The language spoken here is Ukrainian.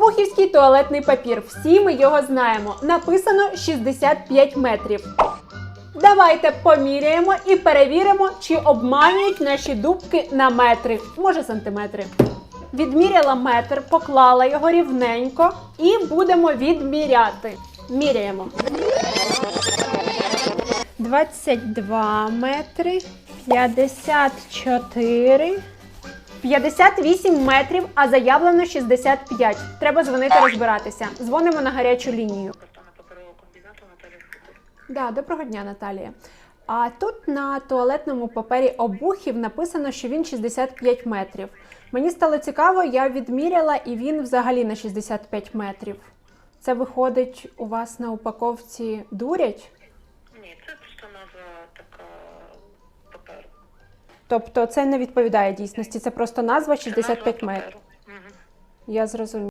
Обухівський туалетний папір. Всі ми його знаємо. Написано 65 метрів. Давайте поміряємо і перевіримо, чи обманюють наші дубки на метри, може сантиметри. Відміряла метр, поклала його рівненько і будемо відміряти. Міряємо. 22 метри, 54, 58 метрів, а заявлено 65. Треба дзвонити розбиратися. Дзвонимо на гарячу лінію. Да, доброго дня, Наталія. А тут на туалетному папері обухів написано, що він 65 метрів. Мені стало цікаво, я відміряла, і він взагалі на 65 метрів. Це виходить у вас на упаковці дурять? Тобто це не відповідає дійсності, це просто назва Це 65 метрів. Я зрозуміла.